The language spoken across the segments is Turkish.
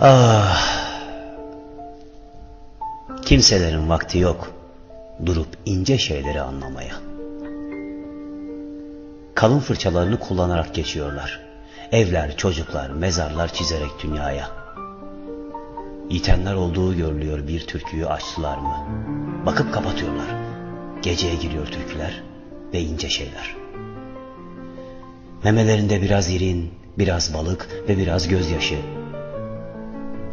Ah. Kimselerin vakti yok durup ince şeyleri anlamaya. Kalın fırçalarını kullanarak geçiyorlar. Evler, çocuklar, mezarlar çizerek dünyaya. Yitenler olduğu görülüyor bir türküyü açtılar mı? Bakıp kapatıyorlar. Geceye giriyor türküler ve ince şeyler. Memelerinde biraz irin, biraz balık ve biraz gözyaşı.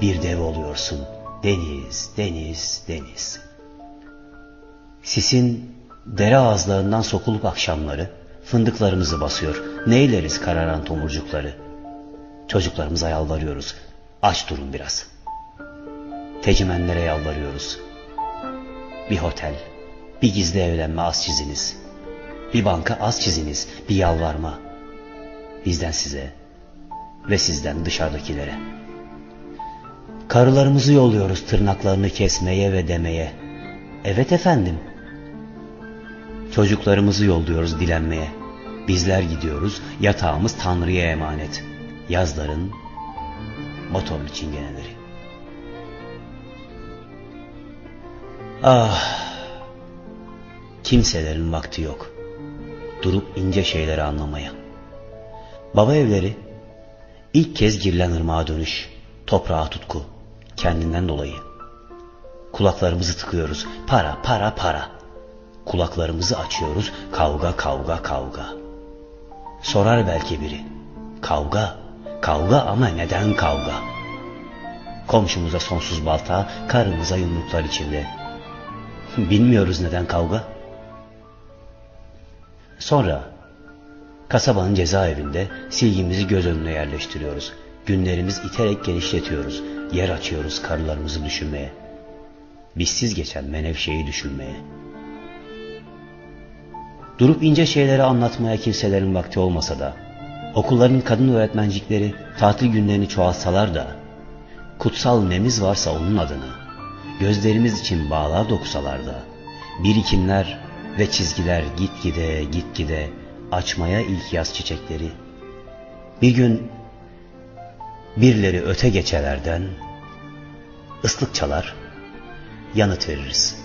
Bir dev oluyorsun. Deniz, deniz, deniz. Sisin dere ağızlarından sokulup akşamları fındıklarımızı basıyor. Neyleriz kararan tomurcukları. Çocuklarımıza yalvarıyoruz. Aç durun biraz. Tecimenlere yalvarıyoruz. Bir otel, bir gizli evlenme az çiziniz. Bir banka az çiziniz, bir yalvarma. Bizden size ve sizden dışarıdakilere. Karılarımızı yolluyoruz tırnaklarını kesmeye ve demeye. Evet efendim. Çocuklarımızı yolluyoruz dilenmeye. Bizler gidiyoruz, yatağımız Tanrı'ya emanet. Yazların motorlu çingeneleri. Ah, kimselerin vakti yok. Durup ince şeyleri anlamaya. Baba evleri, ilk kez girilen ırmağa dönüş, toprağa tutku, kendinden dolayı. Kulaklarımızı tıkıyoruz, para, para, para. Kulaklarımızı açıyoruz, kavga, kavga, kavga. Sorar belki biri, kavga, kavga ama neden kavga? Komşumuza sonsuz balta, karımıza yumruklar içinde. Bilmiyoruz neden kavga. Sonra kasabanın cezaevinde silgimizi göz önüne yerleştiriyoruz. Günlerimiz iterek genişletiyoruz. Yer açıyoruz karılarımızı düşünmeye. Bizsiz geçen menevşeyi düşünmeye. Durup ince şeyleri anlatmaya kimselerin vakti olmasa da, okulların kadın öğretmencikleri tatil günlerini çoğaltsalar da, kutsal nemiz varsa onun adını, gözlerimiz için bağlar dokusalar da, birikimler ve çizgiler gitgide gitgide açmaya ilk yaz çiçekleri, bir gün birileri öte geçelerden ıslık çalar, yanıt veririz.